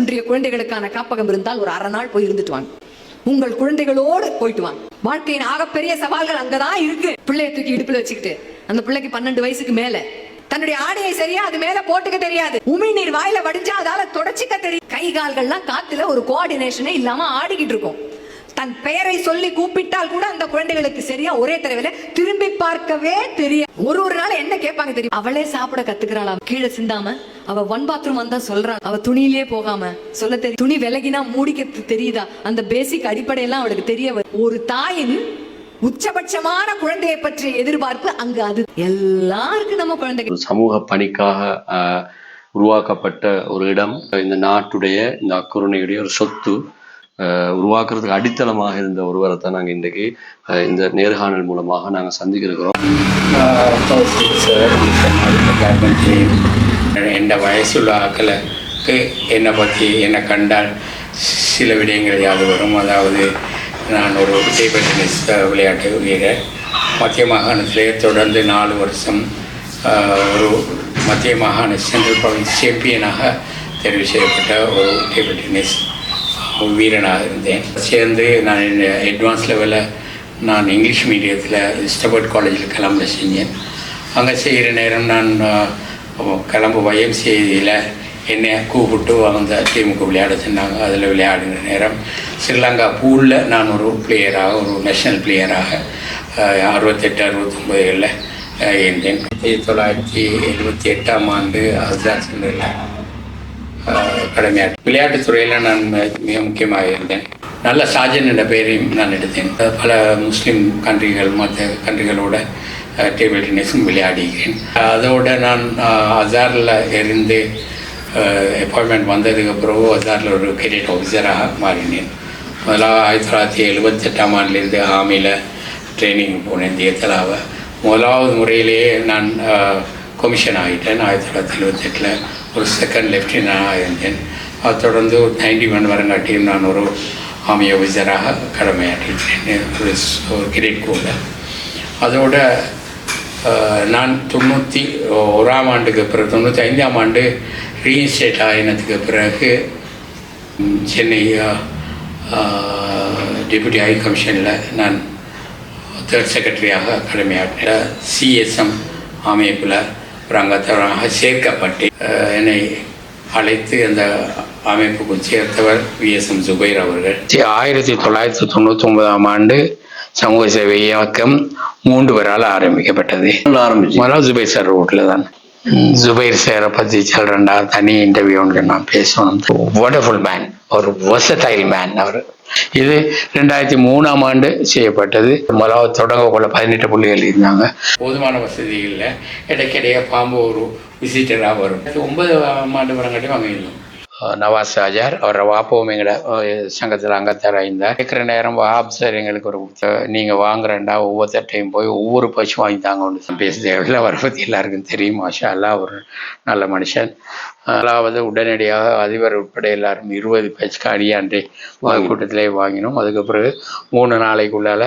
குன்றிய குழந்தைகளுக்கான காப்பகம் இருந்தால் ஒரு அரை நாள் போய் இருந்துட்டு வாங்க. உங்கள் குழந்தைகளோடு போயிட்டு வாங்க. வாழ்க்கையின் ஆகப்பெரிய சவால்கள் அங்கதான் இருக்கு. பிள்ளைய தூக்கி இடுப்புல வச்சுக்கிட்டு அந்த பிள்ளைக்கு பன்னெண்டு வயசுக்கு மேல. தன்னுடைய ஆடையை சரியா அது மேல போட்டுக்க தெரியாது. உமிழ்நீர் வாயில வடிஞ்சா அதால தொடச்சிக்க தெரியும். கை கால்கள்லாம் காத்துல ஒரு கோஆர்டினேஷனே இல்லாம ஆடிக்கிட்டு இருக்கும். தன் பெயரை சொல்லி கூப்பிட்டால் கூட அந்த குழந்தைகளுக்கு சரியா ஒரே தடவையில திரும்பி பார்க்கவே தெரியும் ஒரு ஒரு நாள் என்ன கேட்பாங்க தெரியும்? அவளே சாப்பிட கத்துக்கிறாளா? கீழே சிந்தாம அவ ஒன் பாத்ரூம் வந்தா சொல்றான் அவ துணியிலே போகாம சொல்ல தெரியும் துணி விலகினா மூடிக்க தெரியுதா? அந்த பேசிக் அடிப்படையெல்லாம் அவளுக்கு தெரிய ஒரு தாயின் உச்சபட்சமான குழந்தையை பற்றிய எதிர்பார்ப்பு அங்க அது. எல்லாருக்கும் நம்ம குழந்தைகள். சமூக பணிக்காக ஆஹ், உருவாக்கப்பட்ட ஒரு இடம். இந்த நாட்டுடைய இந்த அக்குருணையுடைய ஒரு சொத்து. உருவாக்குறதுக்கு அடித்தளமாக இருந்த ஒருவரை தான் நாங்கள் இன்றைக்கு இந்த நேர்காணல் மூலமாக நாங்கள் சந்திக்கிறோம். என் வயசுள்ள ஆக்களுக்கு என்னை பற்றி என்னை கண்டால் சில விடயங்கள் யாது வரும். அதாவது நான் ஒரு டேபிள் டென்னிஸ் விளையாட்டு வீரர். மத்திய மாகாணத்திலே தொடர்ந்து நாலு வருஷம் ஒரு மத்திய மாகாண சென்ட்ரல் ப்ராவின்ஸ் சாம்பியனாக தெரிவு செய்யப்பட்ட ஒரு டேபிள் டென்னிஸ் வீரனாக இருந்தேன். சேர்ந்து நான் அட்வான்ஸ் லெவலில் நான் இங்கிலீஷ் மீடியத்தில் ஸ்டபர்ட் காலேஜில் கிளம்ப செஞ்சேன். அங்கே செய்கிற நேரம் நான் கிளம்ப கிளம்பு வயம் செய்தியில் என்னை கூப்பிட்டு அந்த டீமுக்கு விளையாட சொன்னாங்க. அதில் விளையாடுகிற நேரம் ஸ்ரீலங்கா பூலில் நான் ஒரு பிளேயராக ஒரு நேஷனல் பிளேயராக அறுபத்தெட்டு அறுபத்தொம்பதுகளில் இருந்தேன். ஆயிரத்தி தொள்ளாயிரத்தி எழுபத்தி எட்டாம் ஆண்டு அசாத் கடமையாட்டு விளையாட்டுத் துறையில் நான் மிக முக்கியமாக இருந்தேன். நல்ல சாஜன் என்ற பெயரையும் நான் எடுத்தேன். பல முஸ்லீம் கண்ட்ரிகள் மற்ற கண்ட்ரிகளோட டேபிள் டென்னிஸும் விளையாடுகிறேன் அதோட நான் அசாரில் இருந்து அப்பாயின்மெண்ட் வந்ததுக்கு பிறகு அசாரில் ஒரு கெரியட் ஆஃபீஸராக மாறினேன். முதலாக ஆயிரத்தி தொள்ளாயிரத்தி எழுபத்தெட்டாம் ஆண்டுலேருந்து ஆமியில் ட்ரைனிங் போனேன் தியத்தலாவை முதலாவது முறையிலேயே நான் கொமிஷன் ஆகிட்டேன். ஆயிரத்தி தொள்ளாயிரத்தி எழுபத்தெட்டில் ஒரு செகண்ட் லெஃப்டினண்டாக இருந்தேன். அது தொடர்ந்து ஒரு நைன்டி ஒன் வரங்காட்டியும் நான் ஒரு ஆர்மி ஆஃபீஸராக கடமையாற்றிட்டேன். ஒரு ஒரு கிரேட் கூட அதோட நான் தொண்ணூற்றி ஓராம் ஆண்டுக்கு பிறகு தொண்ணூற்றி ஐந்தாம் ஆண்டு ரீஇன்ஸ்டேட் ஆயினத்துக்கு பிறகு சென்னை டெபுட்டி ஹை கமிஷனில் நான் தேர்ட் செக்ரட்டரியாக கடமையாற்றினேன் சிஎஸ்எம் அமைப்பில் ஒரு அங்கத்தவராக சேர்க்கப்பட்டு என்னை அழைத்து அந்த அமைப்புக்குள் சேர்த்தவர் விஎஸ்எம் ஜுபைர் அவர்கள். ஆயிரத்தி தொள்ளாயிரத்தி தொண்ணூற்றி ஒன்பதாம் ஆண்டு சமூக சேவை இயக்கம் மூன்று பேரால் ஆரம்பிக்கப்பட்டது. ஆரம்பிச்சு? ஜுபைர் சார் ரோட்டில் தான். ஜுபைர் சாரை பற்றி சொல்கிறேன்டா தனி இன்டர்வியூ ஒன்று நான் பேசணும். வண்டர்ஃபுல் மேன் ஒரு வெர்சடைல் மேன் அவர். இது ரெண்டாயிரத்தி மூணாம் ஆண்டு செய்யப்பட்டது. முதலாவது போல பதினெட்டு புள்ளிகள் இருந்தாங்க. போதுமான வசதி இல்லை. இடைக்கிடையே பாம்பு ஒரு விசிட்டராக வரும். ஒன்பது ஆண்டு வரங்காட்டி வாங்கிடணும் நவாஸ் ஆஜார் அவரை வாப்பவும் எங்களை சங்கத்தில் அங்கத்தார இருந்தார் இருக்கிற நேரம் வாப் சார் எங்களுக்கு ஒரு நீங்கள் நீங்க வாங்குறேன்டா ஒவ்வொருத்தட்டையும் போய் ஒவ்வொரு பசு வாங்கி தாங்க ஒன்று பேச தேவையில்லை. அவரை பற்றி எல்லாருக்கும் தெரியும். மாஷா அல்லா ஒரு நல்ல மனுஷன். அதாவது உடனடியாக அதிபர் உட்பட எல்லாரும் இருபது பச்சுக்கு அடியாண்டே கூட்டத்திலே வாங்கினோம். அதுக்கு பிறகு மூணு நாளைக்குள்ளால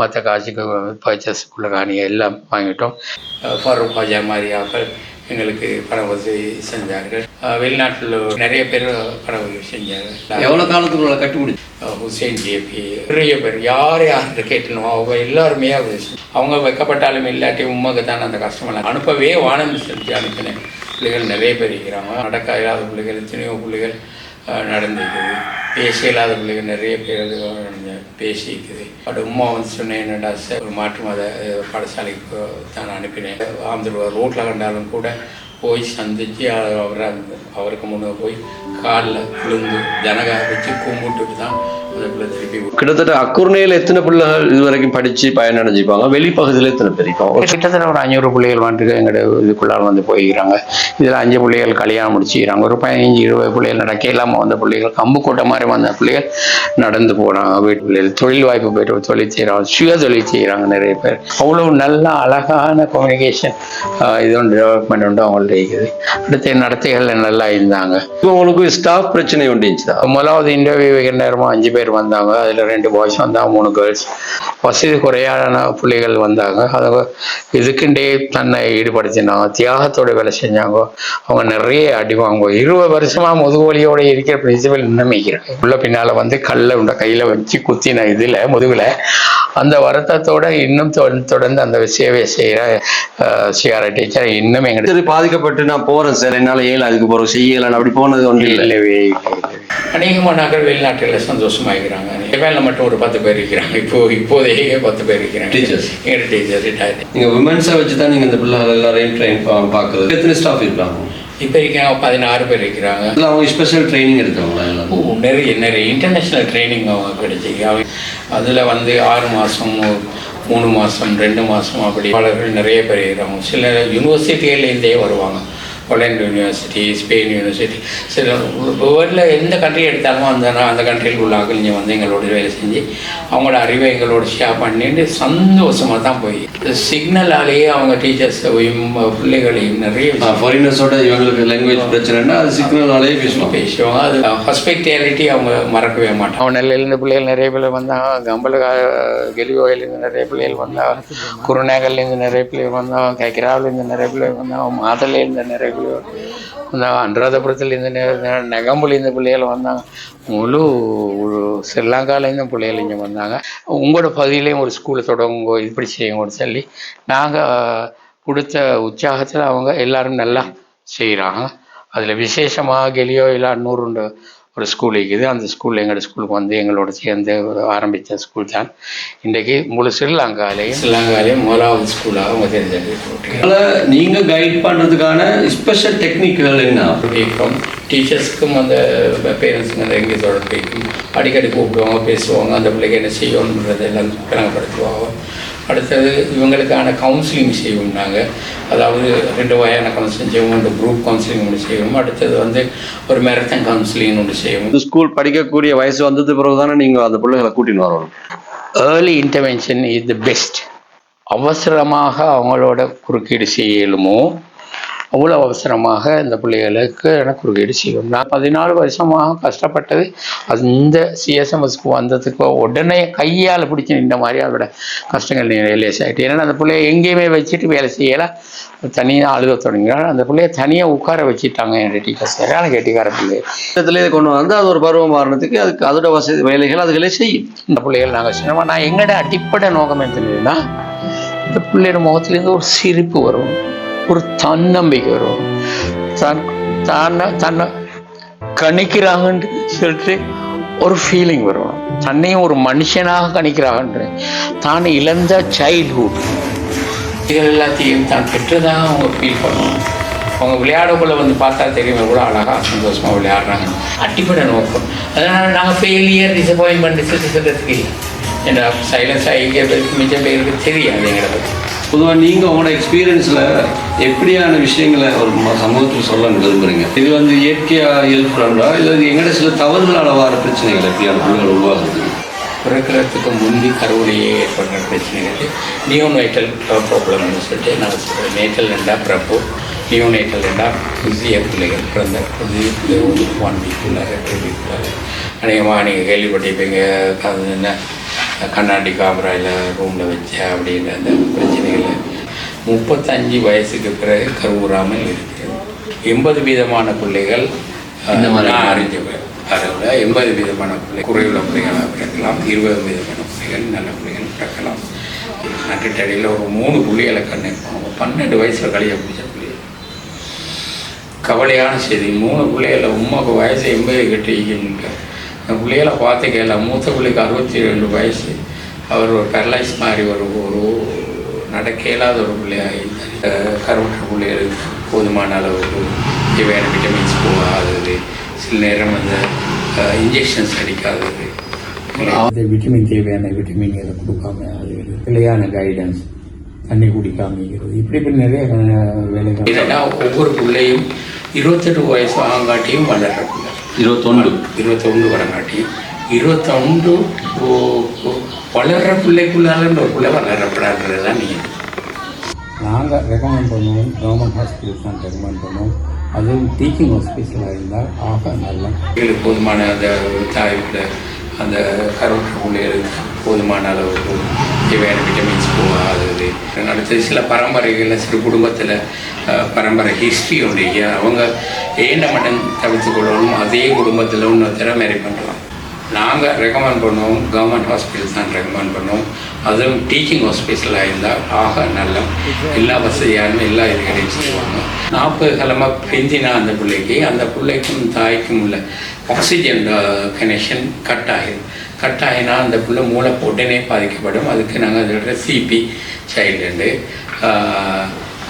மற்ற காசுக்கு பர்ச்சேஸுக்குள்ள காணியை எல்லாம் வாங்கிட்டோம். ஃபாரூக் பாஜா மாதிரி ஆக்கள் எங்களுக்கு பண உதவி செஞ்சார்கள். வெளிநாட்டில் நிறைய பேர் பண உதவி செஞ்சாங்க. எவ்வளவு காலத்துக்குள்ள கட்டி முடிச்சு ஹுசேன் ஜேபி நிறைய பேர். யார் யார்கிட்ட கேட்டணும் அவங்க எல்லாருமே அது அவங்க வைக்கப்பட்டாலும் இல்லாட்டி உண்மைக்கு தான் அந்த கஷ்டமெல்லாம். அனுப்பவே வானம் செஞ்சு அனுப்பினேன். பிள்ளைகள் நிறைய பேர் இருக்கிறாங்க. நடக்க இல்லாத பிள்ளைகள் எத்தனையோ பிள்ளைகள் நடந்திருக்குது. பேச இல்லாத பிள்ளைகள் நிறைய பேர் பேசியிருக்குது. பட் உமா வந்து சொன்னேன் என்னடா சார் ஒரு மாற்று மத பாடசாலைக்கு தான் அனுப்பினேன். ஆந்திர ரோட்டில் கண்டாலும் கூட போய் சந்தித்து அவரை அவருக்கு முன்னே போய் காலில் விழுந்து ஜனகா வச்சு கும்பிட்டுட்டு தான் அந்த பிள்ளை திருப்பி கிட்டத்தட்ட அக்குருணையில எத்தனை பிள்ளைகள் இது வரைக்கும் படிச்சு பயனடைஞ்சிருப்பாங்க வெளிப்பகுதியில எத்தனை பேர் இருப்பாங்க கிட்டத்தட்ட ஒரு அஞ்சூறு பிள்ளைகள் வந்துட்டு எங்களோட இதுக்குள்ளார வந்து போய்க்கிறாங்க இதில் அஞ்சு பிள்ளைகள் கல்யாணம் முடிச்சுக்கிறாங்க. ஒரு பதினஞ்சு இருபது பிள்ளைகள் நடக்க இல்லாமல் வந்த பிள்ளைகள் கம்பு கோட்டை மாதிரி வந்த பிள்ளைகள் நடந்து போனாங்க வீட்டு பிள்ளைகள். தொழில் வாய்ப்பு பெற்று தொழில் செய்கிறாங்க சுய தொழில் செய்கிறாங்க நிறைய பேர். அவ்வளவு நல்ல அழகான கம்யூனிகேஷன் இது ஒன்று டெவலப்மெண்ட் உண்டு அவங்கள்ட்ட இருக்குது. அடுத்த நடத்தைகள் நல்லா இருந்தாங்க. உங்களுக்கு ஸ்டாஃப் பிரச்சனை உண்டு இருந்துச்சுதா முதலாவது இன்டர்வியூ வைக்கிற நேரமும் அஞ்சு பேர் வந்தாங்க. அதில் ரெண்டு பாய்ஸ் வந்தாங்க மூணு கேர்ள்ஸ் வசதி குறையான பிள்ளைகள் வந்தாங்க. அதை இதுக்குண்டே தன்னை ஈடுபடுத்தினாங்க. தியாகத்தோட வேலை செஞ்சாங்க. அவங்க நிறைய அடி வாங்குவோம் இருபது வருஷமா முதுகுவலியோட இருக்கிற பிரின்சிபல் இன்னும் இருக்கிறாங்க உள்ள பின்னால வந்து கல்லை உண்ட கையில வச்சு குத்தின இதுல முதுகுல. அந்த வருத்தத்தோட இன்னும் தொடர்ந்து அந்த சேவையை செய்யற சிஆர்ஐ டீச்சர் இன்னும் எங்க சரி பாதிக்கப்பட்டு நான் போறேன் சார். என்னால ஏழு அதுக்கு போறோம். செய்யலாம் அப்படி போனது ஒன்றும் இல்லை இல்லவே அநேகமாக நகர் வெளிநாட்டில் சந்தோஷமாகிறாங்க ஜப்பானில் மட்டும் ஒரு பத்து பேர் இருக்கிறாங்க. இப்போ இப்போதையே பத்து பேர் இருக்கிறாங்க. Teachers. எங்கள் டீச்சர் ரிட்டையர்ட் நீங்க விமன்ஸை வச்சு தான் நீங்க இந்த பிள்ளைகள் எல்லாரையும் ட்ரெயின் பார்க்குறது எத்தனை ஸ்டாஃப் இருக்காங்க? இப்போ இருக்காங்க பதினாறு பேர் இருக்கிறாங்க. இல்லை அவங்க ஸ்பெஷல் ட்ரைனிங் எல்லாம் ஓ, நிறைய நிறைய இன்டர்நேஷ்னல் ட்ரைனிங் அவங்க கிடைச்சி அதில் வந்து ஆறு மாதம் மூணு மாதம் ரெண்டு மாதம் அப்படி. பாடல்கள் நிறைய பேர் இருக்கிறாங்க. சில யூனிவர்சிட்டிகள்லேருந்தே வருவாங்க. ஹொலண்ட் யூனிவர்சிட்டி ஸ்பெயின் யூனிவர்சிட்டி சில வேர்ல்டில் எந்த கண்ட்ரி எடுத்தாலும் அந்த அந்த கண்ட்ரியில் உள்ள ஆட்கள் இங்கே வந்து எங்களோட வேலை செஞ்சு அவங்களோட அறிவை எங்களோட ஷேர் பண்ணிட்டு சந்தோஷமாக தான் போய் சிக்னலாலேயே அவங்க டீச்சர்ஸையும் பிள்ளைகளையும் நிறைய ஃபாரினர்ஸோட இவங்களுக்கு லாங்குவேஜ் பிரச்சனைனா அது சிக்னல்னாலே பேசுவாங்க. பேசுவாங்க. அது ஹாஸ்பிட்டாலிட்டி அவங்க மறக்கவே மாட்டாங்க. அவன் நெல்லிலேருந்து பிள்ளைகள் நிறைய பேர் வந்தாங்க கம்பல கெலிவோயிலேருந்து நிறைய பிள்ளைகள் வந்தாங்க குருநகர்லேருந்து நிறைய பிள்ளைகள் வந்தாங்க கைக்கிராவிலேருந்து நிறைய பிள்ளைகள் வந்தாங்க மாதலேருந்து நிறைய பிள்ளைகள் வந்தாங்க அனுராதபுரத்துலேருந்து நெகம்புல நெகம்புலேருந்து பிள்ளைகள் வந்தாங்க. முழு ஒரு ஸ்ரீலங்காலேருந்து பிள்ளைகள் இங்கே வந்தாங்க. உங்களோட பகுதியிலையும் ஒரு ஸ்கூலை தொடங்குங்க இப்படி செய்யுங்கன்னு சொல்லி நாங்கள் கொடுத்த உற்சாகத்தில் அவங்க எல்லாரும் நல்லா செய்கிறாங்க அதில் விசேஷமாக கெலியோ இல்லை நூறுண்டு ஒரு ஸ்கூல் இருக்குது. அந்த ஸ்கூலில் எங்களோட ஸ்கூலுக்கு வந்து எங்களோட சேர்ந்து ஆரம்பித்த ஸ்கூல் தான். இன்றைக்கு முழு ஸ்ரீலங்காலேயும் ஸ்ரீலங்காலேயும் முதலாவது ஸ்கூலாக அவங்க தெரிஞ்செடுத்து அதனால நீங்க கைட் பண்றதுக்கான ஸ்பெஷல் டெக்னிக்குகள் என்ன? கேட்கும் டீச்சர்ஸ்க்கும் அந்த பேரண்ட்ஸுங்க அந்த எங்கே தொடர்பு அடிக்கடி கூப்பிடுவாங்க பேசுவாங்க. அந்த பிள்ளைக்கு என்ன செய்யணுன்றதை எல்லாம் கிளம்பப்படுத்துவாங்க அடுத்தது இவங்களுக்கான கவுன்சிலிங் செய்வோம் நாங்கள் அதாவது ரெண்டு வகையான கவுன்சிலிங் செய்வோம். இந்த குரூப் கவுன்சிலிங் ஒன்று செய்வோம். அடுத்தது வந்து ஒரு மேரத்தன் கவுன்சிலிங் ஒன்று செய்வோம். இந்த ஸ்கூல் படிக்கக்கூடிய வயசு வந்தது பிறகு தானே நீங்க அந்த பிள்ளைகளை கூட்டின்னு வரணும்? Early intervention is the best அவசரமாக அவங்களோட குறுக்கீடு செய்யலுமோ அவ்வளோ அவசரமாக இந்த பிள்ளைகளுக்கு எனக்கு குறுக்கீடு செய்யும். நான் பதினாலு வருஷமாக கஷ்டப்பட்டது. அந்த சிஎஸ்எம்எஸ்க்கு வந்ததுக்கு உடனே கையால் பிடிச்சி நின்ற மாதிரி அதோட கஷ்டங்கள் ரியலைஸ் ஆகிட்டு ஏன்னா அந்த பிள்ளைய எங்கேயுமே வச்சுட்டு வேலை செய்யலை. தனியாக அழுக தொடங்கினாள். அந்த பிள்ளைய தனியாக உட்கார வச்சுட்டாங்க என் டீச்சர் சரியான கெட்டிக்கார பிள்ளை? இடத்துல இதை கொண்டு வந்து அது ஒரு பருவம் மாறினதுக்கு அதுக்கு அதோட வசதி வேலைகள் அதுகளே செய்யும். இந்த பிள்ளைகள் நாங்கள் சின்னமா நான் எங்களோட அடிப்படை நோக்கம் என்னன்னா இந்த பிள்ளையோட முகத்துலேருந்து ஒரு சிரிப்பு வரும். ஒரு தன்னம்பிக்கை வரும். தன் தன்னை தன்னை கணிக்கிறாங்கன்னு சொல்லிட்டு ஒரு ஃபீலிங் வரும். தன்னையும் ஒரு மனுஷனாக கணிக்கிறாங்கன்ற. தான் இழந்த சைல்ட்ஹுட் இது எல்லாத்தையும் தான் பெற்றதாக அவங்க ஃபீல் பண்ணுவாங்க. அவங்க விளையாடக்குள்ள வந்து பார்த்தா தெரியும் எவ்வளோ அழகாக சந்தோஷமாக விளையாடுறாங்க. அடிப்படை நோக்கம். அதனால் நாங்கள் ஃபெயிலியர் டிசப்பாயின்மெண்ட் சொல்கிறதுக்கு இல்லை. ஏன்னா சைலன்ஸாக எங்கே பேருக்கு மிச்சம் பேருக்கு தெரியாது எங்களை பற்றி பொதுவாக நீங்கள் உங்களோட எக்ஸ்பீரியன்ஸில் எப்படியான விஷயங்களை ஒரு சமூகத்துக்கு சொல்ல விரும்புறீங்க? இது வந்து இயற்கையாக ஏற்படுறா இல்லை இது எங்கட சில தவறுகளால் வர பிரச்சனைகள் எப்படியான பிள்ளைகள் உருவாகுது? பிறக்கிறதுக்கு முந்தி கருவிலேயே ஏற்படுற பிரச்சனைகள். நியோனைட்டல் ப்ராப்ளம்னு சொல்லிட்டு நான் சொல்கிறேன் நேட்டல் ரெண்டா பிறப்பு நியோனைட்டல் ரெண்டா புதிய பிள்ளைகள். பிறந்த புதிய ஒன் வீக்குள்ளார டூ வீக்குள்ளார அநேகமாக நீங்கள் கேள்விப்பட்டிருப்பீங்க. என்ன? கண்ணாடி காமராயில் ரூமில் வச்ச அப்படின்ற அந்த பிரச்சனைகளை முப்பத்தஞ்சு வயசுக்கு பிறகு கருவுறாமல் இருக்கிறது. எண்பது வீதமான பிள்ளைகள் இந்த மாதிரி நான் அறிஞ்சவன். அதில் எண்பது விதமான பிள்ளை குறைவுள்ள பிள்ளைகளாக பிறக்கலாம். இருபது விதமான பிள்ளைகள் நல்ல பிள்ளைகள் பிறக்கலாம். நட்டுட்டடியில் ஒரு மூணு புள்ளிகளை கண்ணு அவங்க பன்னெண்டு வயசில் கழிய பிடிச்ச பிள்ளைகள் கவலையான செய்தி. மூணு பிள்ளைகள உமாக்கு வயசு எண்பது கிட்ட அந்த பிள்ளைகளை பார்த்து கேட்கல மூத்த பிள்ளைக்கு அறுபத்தி ரெண்டு வயசு. அவர் ஒரு பெரலைஸ் மாதிரி ஒரு ஒரு நடக்க இயலாத ஒரு பிள்ளையாக இருந்தார் கருவுற்ற பிள்ளைகளுக்கு போதுமான அளவுக்கு தேவையான விட்டமின்ஸ் போகாதது. சில நேரம் அந்த இன்ஜெக்ஷன்ஸ் அடிக்காதது. அந்த விட்டமின் தேவையான விட்டமின் அதை கொடுக்காம அது பிள்ளையான கைடன்ஸ் தண்ணி குடிக்காம இருக்கிறது. இப்படி இப்படி நிறைய வேலைகள். ஒவ்வொரு பிள்ளையும் இருபத்தெட்டு வயசு ஆங்காட்டியும் வளர்ற பிள்ளை இருபத்தொன்று. இருபத்தொன்று வரங்காட்டியும் இருபத்தொன்று ஓ- ஓ- வளர்ற பிள்ளைக்குள்ளால ஒரு பிள்ளை வளரப்படாதுன்றது தான் நீங்கள் நாங்கள் ரெக்கமெண்ட் பண்ணுவோம் கவர்மெண்ட் ஹாஸ்பிட்டல்ஸ் தான் ரெக்கமெண்ட் பண்ணுவோம். அதுவும் டீச்சிங் ஹாஸ்பிட்டலாக இருந்தால் ஆக நல்லா எங்களுக்கு போதுமான அந்த தாய்ப்புல அந்த கருவுற்ற பிள்ளைகளுக்கு போதுமான அளவுக்கு தேவையான விட்டமின்ஸ் ஆகுது அடுத்து சில பரம்பரைகளில் சிறு குடும்பத்தில் பரம்பரை ஹிஸ்ட்ரி உண்டு அவங்க ஏண்ட மட்டன் தவிர்த்து கொள்ளணும் அதே குடும்பத்தில் இன்னொருத்தர மேரி பண்ணலாம். நாங்கள் ரெக்கமெண்ட் பண்ணுவோம். கவர்மெண்ட் ஹாஸ்பிட்டல் தான் ரெக்கமெண்ட் பண்ணுவோம். அதுவும் டீச்சிங் ஹாஸ்பிட்டலாக இருந்தால் ஆக நல்ல எல்லா வசதியாலும் எல்லா இதுகளையும் செய்வாங்க. நாற்பது காலமாக பிரிஞ்சினா அந்த பிள்ளைக்கு அந்த பிள்ளைக்கும் தாய்க்கும் உள்ள ஆக்சிஜன் கனெக்ஷன் கட் ஆகிடும் கட்டாயினா அந்த பிள்ளை மூளை உடனே பாதிக்கப்படும். அதுக்கு நாங்கள் சொல்கிற சிபி சைல்டு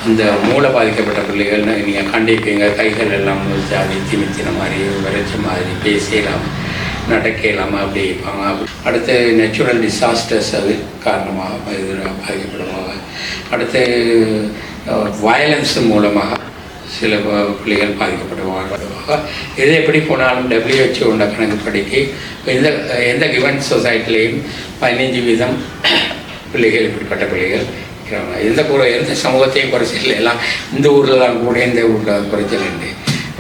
இந்த மூளை பாதிக்கப்பட்ட பிள்ளைகள் நீங்கள் கண்டிப்பீங்க கைகள் எல்லாம் ஜாதி திமித்தின மாதிரி வரைச்ச மாதிரி பேசலாம் நடக்க அப்படி இருப்பாங்க. அடுத்து நேச்சுரல் டிசாஸ்டர்ஸ் அது காரணமாக இது பாதிக்கப்படுவாங்க. அடுத்து வயலன்ஸ் மூலமாக சில பிள்ளைகள் பாதிக்கப்படுவாங்க எது எப்படி போனாலும் டபிள்யூஹெச்ஓ உள்ள கணக்குப்படிக்கு எந்த எந்த கிவன் சொசைட்டிலையும் பதினைஞ்சு வீதம் பிள்ளைகள் இப்படிப்பட்ட பிள்ளைகள் இருக்கிறாங்க எந்த குறை எந்த சமூகத்தையும் குறைச்சல் எல்லாம் இந்த ஊரில் தான் கூட இந்த ஊரில் குறைச்சல் உண்டு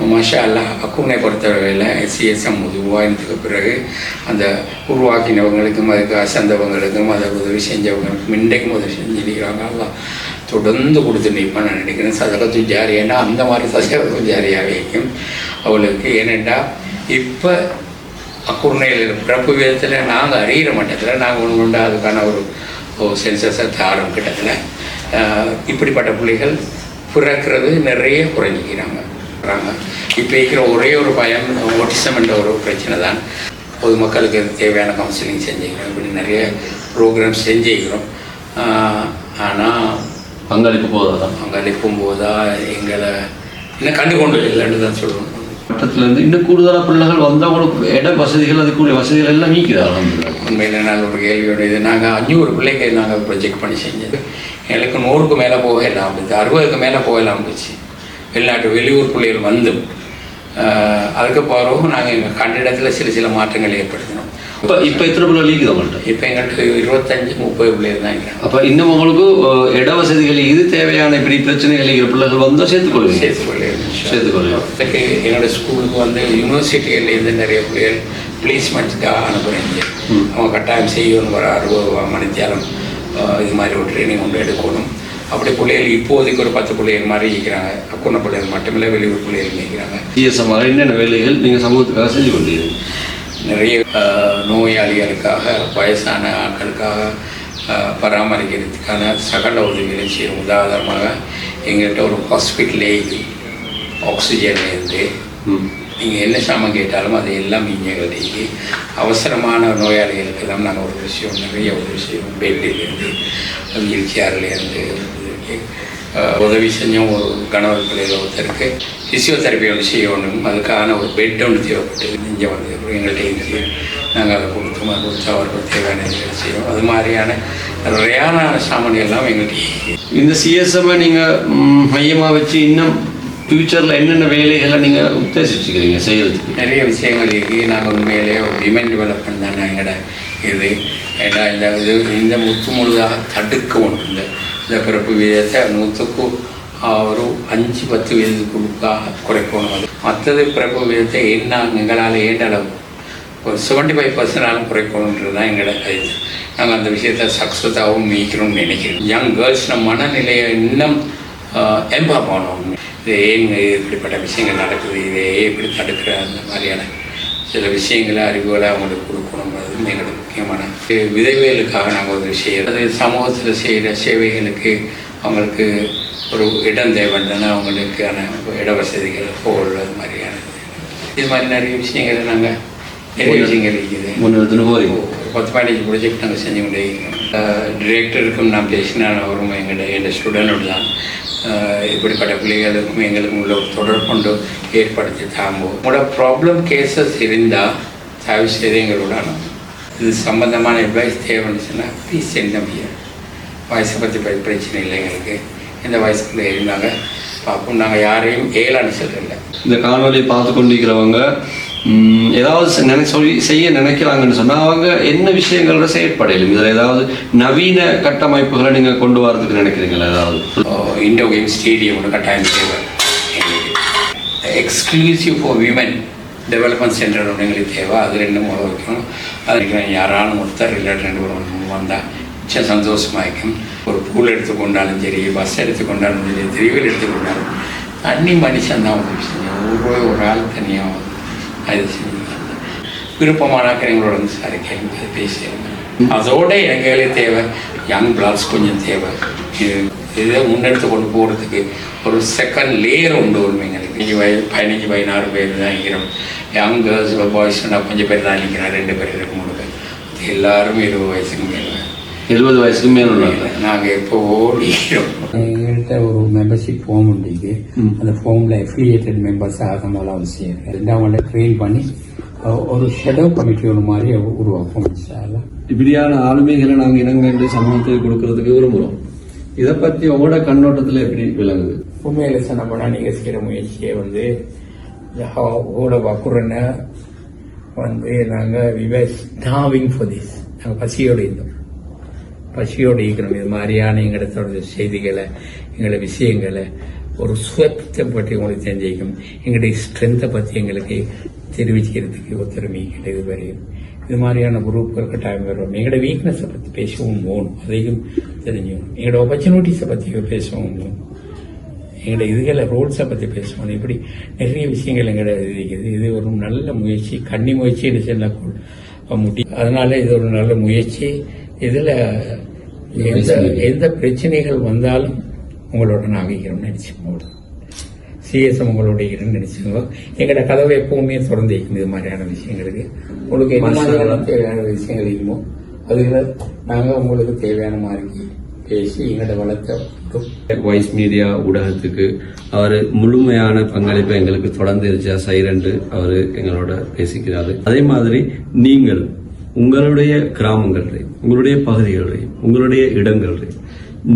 மாஷா அல்லா அக்குனை பொறுத்தவரையில் சிஎஸ்எம் உருவாயினதுக்கு பிறகு அந்த உருவாக்கினவங்களுக்கும் அதுக்கு அசந்தவங்களுக்கும் அதை உதவி செஞ்சவங்களுக்கும் இன்றைக்கும் உதவி செஞ்சிருக்கிறாங்க. எல்லாம் தொடர்ந்து கொடுத்து நிற்பான் நான் நினைக்கிறேன். சதகத்து ஜாரியானா அந்த மாதிரி சதகத்து ஜாரியாகவே இருக்கும் அவளுக்கு ஏனெண்டா இப்போ அக்குர்ணையில் பிறப்பு விதத்தில் நாங்கள் அறிகிற மட்டத்தில் நாங்கள் ஒன்று உண்டு அதுக்கான ஒரு சென்சஸை தாரம் கிட்டத்தில். இப்படிப்பட்ட பிள்ளைகள் பிறக்கிறது நிறைய குறைஞ்சிக்கிறாங்க. இப்போ இருக்கிற ஒரே ஒரு பயம் ஓட்டிசம் என்ற ஒரு பிரச்சனை தான். பொதுமக்களுக்கு தேவையான கவுன்சிலிங் செஞ்சுக்கிறோம். இப்படி நிறைய ப்ரோக்ராம்ஸ் செஞ்சுக்கிறோம். ஆனால் பங்களிப்பு போதாதான் பங்களிப்பும் போதா எங்களை இன்னும் கண்டு கொண்டு இல்லைன்னு தான் சொல்லணும் மட்டத்துல இருந்து இன்னும் கூடுதலா பிள்ளைகள் வந்தா கூட இட வசதிகள் அதுக்குரிய வசதிகள் எல்லாம் நீக்குது உண்மையில் நான் ஒரு கேள்வியோட இது நாங்கள் அஞ்சூறு பிள்ளைக்கு நாங்கள் ப்ரொஜெக்ட் பண்ணி செஞ்சது. எங்களுக்கு நூறுக்கு மேலே போக இல்லாமல் இருந்துச்சு அறுபதுக்கு மேலே போக இல்லாமல் இருந்துச்சு வெளிநாட்டு வெளியூர் பிள்ளைகள் வந்து அதுக்கு பிறகு நாங்கள் எங்கள் கண்டிடத்தில் சில சில மாற்றங்கள் ஏற்படுத்தினோம். இப்போ இப்போ எத்தனை பிள்ளை லீக்குது அவங்கள்ட்ட இப்போ எங்கள்கிட்ட இருபத்தஞ்சு முப்பது பிள்ளைகள் தான் அப்ப இன்னும் உங்களுக்கு இட வசதிகள் இது தேவையான இப்படி பிரச்சனைகள் இருக்கிற பிள்ளைகள் வந்தா சேர்த்துக்கொள்வீங்க சேர்த்து பிள்ளைகள் சேர்த்துக்கொள்ளுங்க அதுக்கு என்னோட ஸ்கூலுக்கு வந்து யூனிவர்சிட்டிகள்லேருந்து நிறைய பிள்ளைகள் பிளேஸ்மெண்ட்ஸ்க்காக அனுப்புகிறீங்க அவங்க கட்டாயம் செய்யணும் ஒரு அறுபது மணித்தியாலம் இது மாதிரி ஒரு ட்ரைனிங் ஒன்று எடுக்கணும் அப்படி பிள்ளைகள் இப்போதைக்கு ஒரு பத்து பிள்ளைகள் மாதிரி இருக்கிறாங்க அக்குன பிள்ளைகள் மட்டுமில்லை வெளியூர் பிள்ளைகள் இருக்கிறாங்க சிஎஸ்எம் என்னென்ன வேலைகள் நீங்க சமூகத்துக்காக செஞ்சு கொண்டீங்க நிறைய நோயாளிகளுக்காக வயசான ஆட்களுக்காக பராமரிக்கிறதுக்கான சகல உதவிகளை செய்யும். உதாரணமாக எங்கள்கிட்ட ஒரு ஹாஸ்பிட்டலே இது ஆக்சிஜன்லேருந்து ம். நீங்கள் என்ன சாமான் கேட்டாலும் அது எல்லாம் இங்கே அவசரமான நோயாளிகளுக்கு எல்லாம் நாங்கள் ஒரு விஷயம் நிறைய உதவி செய்வோம். பெட்டிலேருந்து வீல் சேர்லேருந்து உதவி செஞ்சோம் ஒரு கணவர் பிள்ளைகள் ஒருத்தருக்கு ஃபிசியோதெரப்பி ஒன்று செய்யணும் அதுக்கான ஒரு பெட் ஒன்று தேவைப்பட்டது. இங்கே வந்து எங்கள்கிட்ட இருந்துச்சு நாங்கள் அதை கொடுத்தோம். அதை கொடுத்து அவருக்கு தேவையான இதுகளை செய்வோம். அது மாதிரியான நிறையான சாமான் எல்லாம் எங்கள்கிட்ட. இந்த சிஎஸ்எம் நீங்க ம், மையமா வச்சு இன்னும் ஃபியூச்சர்ல என்னென்ன வேலைகளை நீங்க உத்தேசிச்சுக்கிறீங்க செய்யறதுக்கு? நிறைய விஷயங்கள் இருக்குது நாங்கள் உண்மையிலே ஒரு விமன் டெவலப்மெண்ட் தான் எங்களோட இது. ஏன்னா இந்த இது இந்த முத்து முழுதாக தடுக்க ஒன்று இந்த பிறப்பு வீதத்தை நூற்றுக்கும் ஒரு அஞ்சு பத்து வீதத்துக்குள்ளாக குறைக்கணும் அது மற்றது பிறப்பு வீதத்தை என்ன எங்களால் ஏண்ட அளவு. ஒரு செவன்டி ஃபைவ் பர்சன்டாலும் குறைக்கணுன்றது தான் எங்களோட இது நாங்கள் அந்த விஷயத்தை சக்ஸஸாகவும் மீக்கணும்னு நினைக்கிறோம். யங் கேர்ள்ஸ் நம்ம மனநிலையை இன்னும் எம்பவர் பண்ணணும் இது ஏன் இப்படிப்பட்ட விஷயங்கள் நடக்குது இதை எப்படி இப்படி தடுக்கிற அந்த மாதிரியான சில விஷயங்களை அறிவுகளை அவங்களுக்கு கொடுக்கணுங்கிறது எங்களோட முக்கியமான இது விதைவேலுக்காக நாங்கள் ஒரு விஷயம் அது சமூகத்தில் செய்கிற சேவைகளுக்கு அவங்களுக்கு ஒரு இடம் தேவைன்றன அவங்களுக்கான இட வசதிகள் ஹோல் அது மாதிரியான இது. மாதிரி நிறைய விஷயங்களை நாங்கள் நிறைய விஷயங்கள் இருக்குது. பத்து பதினஞ்சு ப்ராஜெக்ட் நாங்கள் செஞ்சு கொண்டே இருக்கிறோம் டிரெக்டருக்கும் நான் பேசினால் அவரும் எங்களோட எங்கள் ஸ்டூடெண்ட் தான் இப்படிப்பட்ட பிள்ளைகளுக்கும் எங்களுக்கும் உள்ள ஒரு தொடர்புண்டு ஏற்படுத்தி தாங்குவோம். உங்களோட ப்ராப்ளம் கேசஸ் இருந்தால் தயவு செய்து எங்களுடன் இது சம்பந்தமான அட்வைஸ் சொன்னால் ப்ளீஸ் சென்ட் நம்பியர் வயசை பற்றி ப- பிரச்சனை இல்லை எங்களுக்கு. எந்த வயசுக்குள்ளே இருந்தாங்க பார்ப்போம். நாங்கள் யாரையும் ஏழான்னு சொல்கிறதில்ல இந்த காணொலியை பார்த்து கொண்டிருக்கிறவங்க ஏதாவது நினை சொல்லி செய்ய நினைக்கிறாங்கன்னு சொன்னால் அவங்க என்ன விஷயங்களோட செயற்படையிலும்? இதில் ஏதாவது நவீன கட்டமைப்புகளை நீங்கள் கொண்டு வரதுக்கு நினைக்கிறீங்களா ஏதாவது? இண்டோ கேம் ஸ்டேடியம் கட்டாயம் தேவை exclusive for women development centre ஒன்று தேவை. அது ரெண்டு மூணு வைக்கணும். அதுக்கு யாராலும் ஒருத்தர் இல்லை ரெண்டு மூணு வந்தால் மிச்சம் சந்தோஷமாக இருக்கும். ஒரு பூல் எடுத்துக்கொண்டாலும் சரி பஸ் எடுத்துக்கொண்டாலும் சரி திரிவில் எடுத்துக்கொண்டாலும் தண்ணி மனுஷன் தான் உதவி செஞ்சோம் ஒரு ஒரு ஆள் தனியாக வந்து அது செஞ்சுங்க விருப்பமானாக்க எங்களோட வந்து சார் கேள்வி பேசிடுங்க. அதோட எங்களே தேவை. யங் பிளாட்ஸ் கொஞ்சம் தேவை. இது இதை முன்னெடுத்து கொண்டு போகிறதுக்கு ஒரு செகண்ட் லேயர் உண்டு ஒரு எங்களுக்கு இங்கே வய பதினஞ்சு பதினாறு பேர் தான் இருக்கிறோம். யங் கேர்ள்ஸ் பாய்ஸ்னா கொஞ்சம் பேர் தான் நிற்கிறேன் ரெண்டு பேர் இருக்கு மூணு பேர் எல்லாரும் இருபது வயசுக்கு மேலே. எழுபது வயசுக்கு மேல நாங்கள் எப்போ எங்கள்கிட்ட ஒரு மெம்பர்ஷிப் ஃபார்ம் உண்டு அந்த ஃபார்மில் அஃபிலியேட்டட் மெம்பர்ஸ் ஆகமால அவசியம் ரெண்டாவது ட்ரெயின் பண்ணி ஒரு ஷெடோ கமிட்டி ஒன்று மாதிரி உருவாக்கும். இப்படியான ஆளுமைகளை நாங்க இனங்கண்டு சமூகத்துக்கு கொடுக்கறதுக்கு விரும்புறோம் இதை பத்தி உங்களோட கண்ணோட்டத்துல எப்படி விளங்குது? உண்மையில சொன்ன போனால் நீங்கள் செய்கிற முயற்சியை வந்து ஓட வக்குறன வந்து நாங்கள் விவேஸ் டாவிங் ஃபார் திஸ் நாங்கள் பசியோடு இருந்தோம். பசியோடு இருக்கிறோம். இது மாதிரியான எங்களோட செய்திகளை எங்களோட விஷயங்களை ஒரு சுயத்தை பற்றி உங்களுக்கு தெரிஞ்சிக்கும் எங்களுடைய ஸ்ட்ரென்த்தை பற்றி எங்களுக்கு தெரிவிக்கிறதுக்கு ஒத்துழைமை இது வரையும். இது மாதிரியான குரூப்புகளுக்கு டைம் வரும் எங்களோட வீக்னஸை பற்றி பேசவும் போகணும் அதையும் தெரிஞ்சுக்கணும் எங்களோட ஆப்பர்ச்சுனிட்டிஸை பற்றி பேசவும் போகணும் எங்களோட இதுகளை ரோல்ஸை பற்றி பேசணும் இப்படி நிறைய விஷயங்கள் எங்களோட இருக்குது. இது ஒரு நல்ல முயற்சி கன்னி முயற்சின்னு சொன்னால் முடியும் அதனால இது ஒரு நல்ல முயற்சி. இதில் எந்த எந்த பிரச்சனைகள் வந்தாலும் உங்களோட நாவிக்கிறோம் நினைச்சுக்கோங்க. சிஎஸ்எம் உங்களோட இருன்னு நினைச்சுக்கோங்க. எங்களோட கதவை எப்பவுமே திறந்து வைக்கும் இது மாதிரியான விஷயங்களுக்கு. உங்களுக்கு என்ன மாதிரியான தேவையான விஷயங்கள் இருக்குமோ அதுல நாங்கள் உங்களுக்கு தேவையான மாதிரி பேசி எங்களோட வளர்த்த வாய்ஸ் மீடியா ஊடகத்துக்கு அவர் முழுமையான பங்களிப்பை எங்களுக்கு தொடர்ந்து இருச்சா சைரண்டு அவர் எங்களோட பேசிக்கிறாரு. அதே மாதிரி நீங்கள் உங்களுடைய கிராமங்கள்லையும் உங்களுடைய பகுதிகளையும் உங்களுடைய இடங்கள்லையும்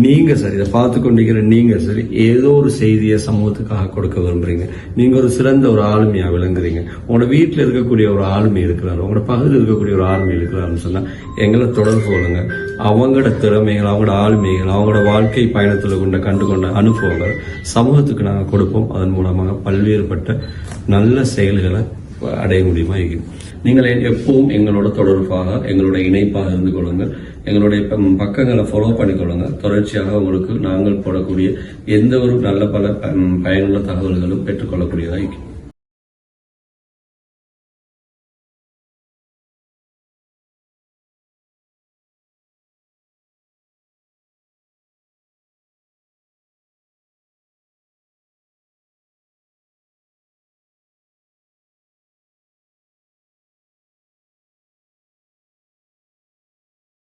நீங்க சரி இதை பார்த்து கொண்டிருக்கிற நீங்க சரி ஏதோ ஒரு செய்தியை சமூகத்துக்காக கொடுக்க விரும்புறீங்க. நீங்க ஒரு சிறந்த ஒரு ஆளுமையா விளங்குறீங்க. உங்களோட வீட்டில் இருக்கக்கூடிய ஒரு ஆளுமை இருக்கிறாரு உங்களோட பகுதியில் இருக்கக்கூடிய ஒரு ஆளுமை இருக்கிறாருன்னு சொன்னா எங்களை தொடர்பு கொள்ளுங்க. அவங்களோட திறமைகள் அவங்களோட ஆளுமைகள் அவங்களோட வாழ்க்கை பயணத்தில் கொண்ட கண்டு கொண்ட அனுபவங்கள் சமூகத்துக்கு நாங்கள் கொடுப்போம். அதன் மூலமாக பல்வேறுபட்ட நல்ல செயல்களை அடைய முடியுமா? நீங்கள் எப்பவும் எங்களோட தொடர்பாக எங்களோட இணைப்பாக இருந்து கொள்ளுங்கள். எங்களுடைய ப- பக்கங்களை ஃபாலோ பண்ணிக்கொள்ளுங்க தொடர்ச்சியாக உங்களுக்கு நாங்கள் போடக்கூடிய எந்த ஒரு நல்ல பல பயனுள்ள தகவல்களும் பெற்றுக்கொள்ளக்கூடியதாக இருக்கும்.